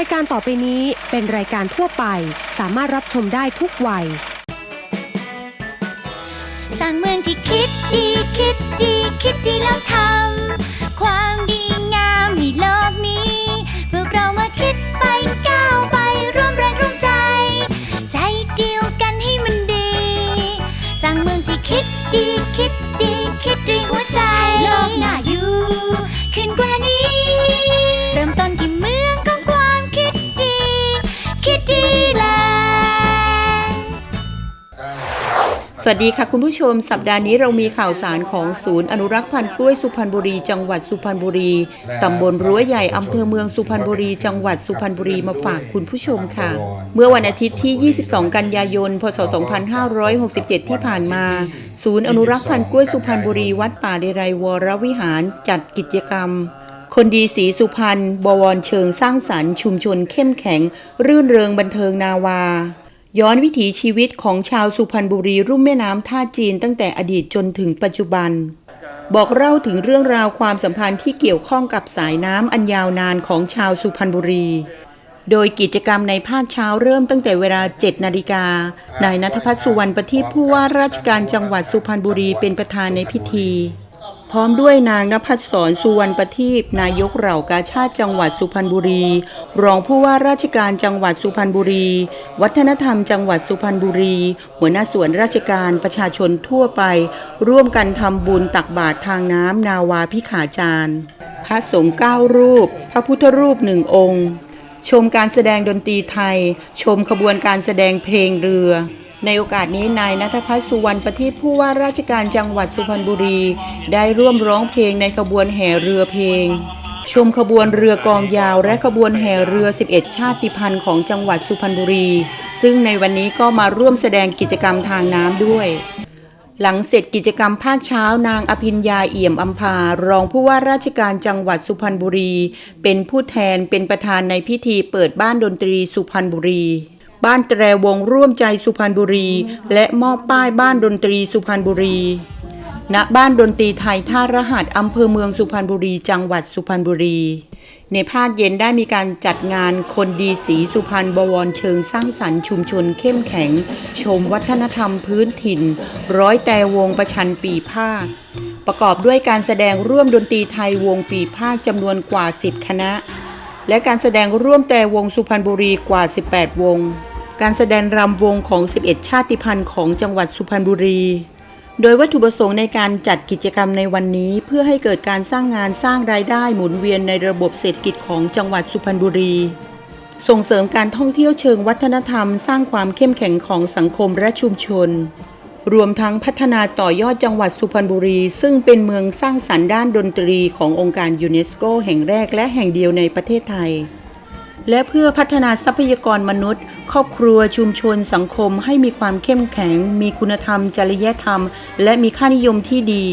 ายการต่อไปนี้เป็นรายการทั่วไป สามารถรับชมได้ทุกวัย สร้างเมืองที่คิดดีคิดดีคิดดีแล้วทำ สวัสดีค่ะคุณผู้ชม สัปดาห์นี้เรามีข่าวสารของศูนย์อนุรักษ์พันธุ์กล้วยสุพรรณบุรี จังหวัดสุพรรณบุรี ตำบลรั้วใหญ่อำเภอเมืองสุพรรณบุรี จังหวัดสุพรรณบุรีมาฝากคุณผู้ชมค่ะ เมื่อวันอาทิตย์ที่ 22 กันยายน พศ 2567 ที่ผ่านมา ศูนย์อนุรักษ์พันธุ์กล้วยสุพรรณบุรี วัดป่าเดรัยวรวิหาร จัดกิจกรรมคนดีสีสุพรรณบวรเชิงสร้างสรรค์ชุมชนเข้มแข็ง รื่นเริงบันเทิงนาวา ย้อนวิถีชีวิตของชาวสุพรรณบุรีรุ่มแม่น้ำท่าจีนตั้งแต่อดีตจนถึงปัจจุบัน บอกเล่าถึงเรื่องราวความสัมพันธ์ที่เกี่ยวข้องกับสายน้ำอันยาวนานของชาวสุพรรณบุรี โดยกิจกรรมในภาคเช้าเริ่มตั้งแต่เวลา 7 นาฬิกา นายนัทพัฒน์สุวรรณประทีปผู้ว่าราชการจังหวัดสุพรรณบุรีเป็นประธานในพิธี พร้อมด้วยนางนภัสสรสุวรรณประทีปนายกเหล่ากาชาติจังหวัดสุพรรณบุรี รองผู้ว่าราชการจังหวัดสุพรรณบุรี วัฒนธรรมจังหวัดสุพรรณบุรี หัวหน้าส่วนราชการประชาชนทั่วไป ร่วมกันทำบุญตักบาตรทางน้ำนาวาพิขาจารย์ พระสงฆ์เก้ารูป พระพุทธรูปหนึ่งองค์ ชมการแสดงดนตรีไทย ชมขบวนการแสดงเพลงเรือ ในโอกาสนี้นายนัทพัฒน์สุวรรณประทีปผู้ว่าราชการจังหวัดสุพรรณบุรี ได้ร่วมร้องเพลงในขบวนแห่เรือเพลง ชมขบวนเรือกองยาวและขบวนแห่เรือ 11 ชาติพันธุ์ของจังหวัดสุพรรณบุรี ซึ่งในวันนี้ก็มาร่วมแสดงกิจกรรมทางน้ำด้วย หลังเสร็จกิจกรรมภาคเช้านางอภิญญาเอี่ยมอัมพารองผู้ว่าราชการจังหวัดสุพรรณบุรี เป็นผู้แทนเป็นประธานในพิธีเปิดบ้านดนตรีสุพรรณบุรี บ้านแตรวงร่วมใจสุพรรณบุรี และมอบป้ายบ้านดนตรีสุพรรณบุรี ณ บ้านดนตรีไทยท่ารหัสอำเภอเมืองสุพรรณบุรี จังหวัดสุพรรณบุรี ในภาคเย็นได้มีการจัดงานคนดีสีสุพรรณบวรเชิงสร้างสรรค์ชุมชนเข้มแข็ง ชมวัฒนธรรมพื้นถิ่น ร้อยแต่วงประชันปีภาค ประกอบด้วยการแสดงร่วมดนตรีไทยวงปีภาคจำนวนกว่า 10 คณะ และการแสดงร่วมแต่วงสุพรรณบุรีกว่า 18 วง การแสดงรำวงของ 11 ชาติพันธุ์ของจังหวัดสุพรรณบุรี โดยวัตถุประสงค์ในการจัดกิจกรรมในวันนี้ เพื่อให้เกิดการสร้างงานสร้างรายได้หมุนเวียนในระบบเศรษฐกิจของจังหวัดสุพรรณบุรี ส่งเสริมการท่องเที่ยวเชิงวัฒนธรรม สร้างความเข้มแข็งของสังคมและชุมชน รวมทั้งพัฒนาต่อยอดจังหวัดสุพรรณบุรี ซึ่งเป็นเมืองสร้างสรรค์ด้านดนตรีขององค์การยูเนสโกแห่งแรกและแห่งเดียวในประเทศไทย และเพื่อพัฒนาทรัพยากรมนุษย์ ครอบครัวชุมชนสังคมให้มีความเข้มแข็ง มีคุณธรรม จริยธรรม และมีค่านิยมที่ดี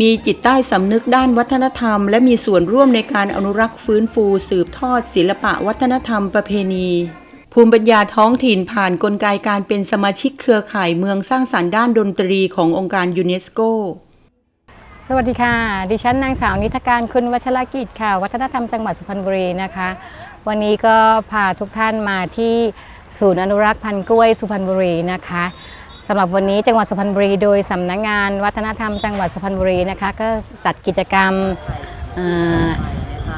มีจิตใต้สำนึกด้านวัฒนธรรม และมีส่วนร่วมในการอนุรักษ์ฟื้นฟู สืบทอด ศิลปะวัฒนธรรมประเพณีภูมิปัญญาท้องถิ่นผ่านกลไกการเป็นสมาชิกเครือข่ายเมืองสร้างสรรค์ด้านดนตรีขององค์การยูเนสโก สวัสดีค่ะ ดิฉันนางสาวนิทการคุณวัชรกิจค่ะ วัฒนธรรมจังหวัดสุพรรณบุรีนะคะ วันนี้ก็พาทุกท่านมาที่ศูนย์อนุรักษ์พันธุ์กล้วยสุพรรณบุรีนะคะสำหรับวันนี้จังหวัดสุพรรณบุรีโดยสำนักงานวัฒนธรรมจังหวัดสุพรรณบุรีนะคะ ก็จัดกิจกรรม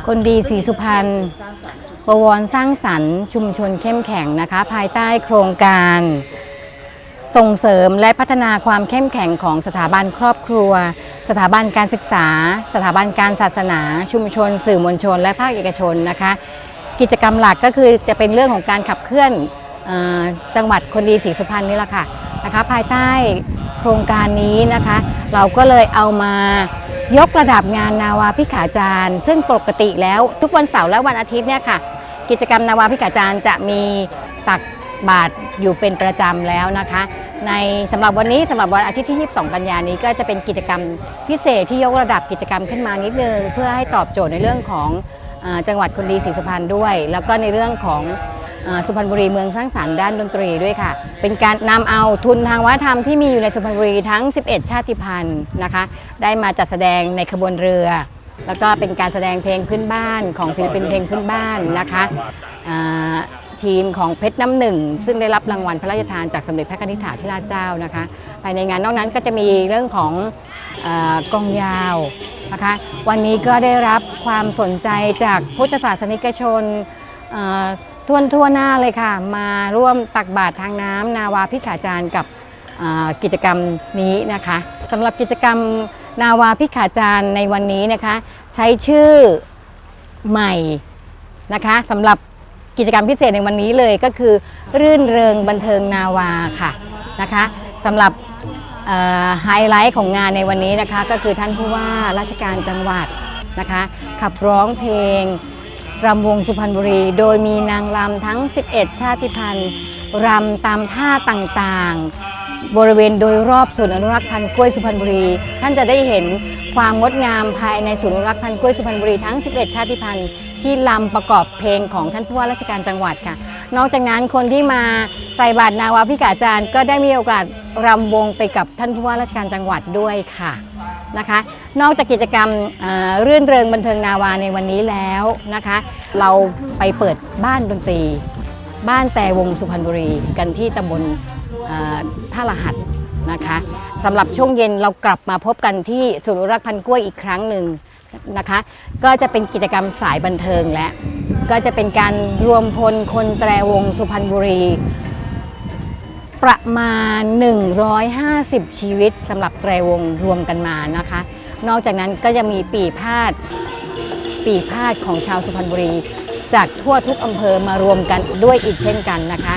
คนดีสีสุพรรณบวรสร้างสรรค์ชุมชนเข้มแข็งนะคะ ภายใต้โครงการส่งเสริมและพัฒนาความเข้มแข็งของสถาบันครอบครัว สถาบันการศึกษา สถาบันการศาสนา ชุมชน สื่อมวลชน และภาคเอกชนนะคะ กิจกรรมหลักก็คือจะเป็นเรื่องของการขับเคลื่อนจังหวัดคนดีศรีสุพรรณนี่แหละค่ะนะคะ ภายใต้โครงการนี้นะคะ เราก็เลยเอามายกระดับงานนาวาพิขาจารย์ ซึ่งปกติแล้วทุกวันเสาร์และวันอาทิตย์เนี่ยค่ะกิจกรรมนาวาพิขาจารย์จะมีตักบาตรอยู่เป็นประจำแล้วนะคะ ในสำหรับวันนี้สำหรับวันอาทิตย์ที่ 22 กันยานี้ก็จะเป็นกิจกรรมพิเศษที่ยกระดับกิจกรรมขึ้นมานิดนึง เพื่อให้ตอบโจทย์ในเรื่องของ จังหวัดคนดีศรีสุพรรณด้วย แล้วก็ในเรื่องของสุพรรณบุรีเมืองสร้างสรรค์ด้านดนตรีด้วยค่ะ เป็นการนำเอาทุนทางวัฒนธรรมที่มีอยู่ในสุพรรณบุรีทั้ง 11 ชาติพันธุ์นะคะ ได้มาจัดแสดงในขบวนเรือ แล้วก็เป็นการแสดงเพลงพื้นบ้านของศิลปินเพลงพื้นบ้านนะคะ ทีมของเพชรน้ำหนึ่ง ซึ่งได้รับรางวัลพระราชทานจากสมเด็จพระนิธิถาธิราชเจ้านะคะ ภายในงานนอกนั้นก็จะมีเรื่องของอกองยาวนะคะ วันนี้ก็ได้รับความสนใจจากพุทธศาสนิกชนทั่วทั่วหน้าเลยค่ะ มาร่วมตักบาตรทางน้ำนาวาพิขาจารย์กับกิจกรรมนี้นะคะสำหรับกิจกรรมนาวาพิขาจารย์ในวันนี้นะคะ ใช้ชื่อใหม่นะคะสำหรับ กิจกรรมพิเศษในวันนี้เลยก็คือ รื่นเริงบันเทิงนาวาค่ะนะคะสำหรับไฮไลท์ของงานในวันนี้นะคะก็คือท่านผู้ว่าราชการจังหวัดนะคะขับร้องเพลงรำวงสุพรรณบุรี โดยมีนางรำทั้ง 11 ชาติพันธุ์ รำตามท่าต่างๆ บริเวณโดยรอบศูนย์อนุรักษ์พันธุ์กล้วยสุพรรณบุรี ท่านจะได้เห็นความงดงามภายในศูนย์อนุรักษ์พันธุ์กล้วยสุพรรณบุรีทั้ง 11 ชาติพันธุ์ที่ลำประกอบเพลงของท่านผู้ว่าราชการจังหวัดค่ะ นอกจากนั้นคนที่มาใส่บาตรนาวาพิกาจารย์ก็ได้มีโอกาสรำวงไปกับท่านผู้ว่าราชการจังหวัดด้วยค่ะนะคะ นอกจากกิจกรรมเรื่อนเริงบันเทิงนาวาในวันนี้แล้วนะคะ เราไปเปิดบ้านดนตรี บ้านแต่วงสุพรรณบุรีกันที่ตำบลท่ารหัสนะคะสำหรับช่วงเย็นเรากลับมาพบกันที่ศูนย์อนุรักษพันกล้วยอีกครั้งหนึ่งนะคะ ก็จะเป็นกิจกรรมสายบันเทิงและ ก็จะเป็นการรวมพลคนแตรวงสุพรรณบุรี ประมาณ 150 ชีวิตสำหรับไตรวงรวมกันมานะคะ นอกจากนั้นก็จะมีปีพาดปีพาดของชาวสุพรรณบุรี จากทั่วทุกอำเภอมารวมกันด้วยอีกเช่นกันนะคะ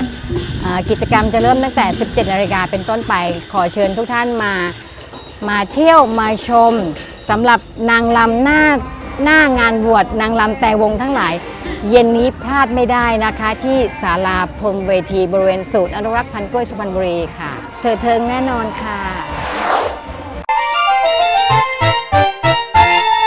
กิจกรรมจะเริ่มตั้งแต่ 17นาฬิกาเป็นต้นไป ขอเชิญทุกท่านมา มาเที่ยวมาชมสำหรับนางลำหน้าหน้างานบวชนางลำแต่วงทั้งหลาย เย็นนี้พลาดไม่ได้นะคะ ที่ศาลาพรมเวทีบริเวณศูนย์อนุรักษ์พันธุ์กล้วยสุพรรณบุรีค่ะ เธอเทิงแน่นอนค่ะ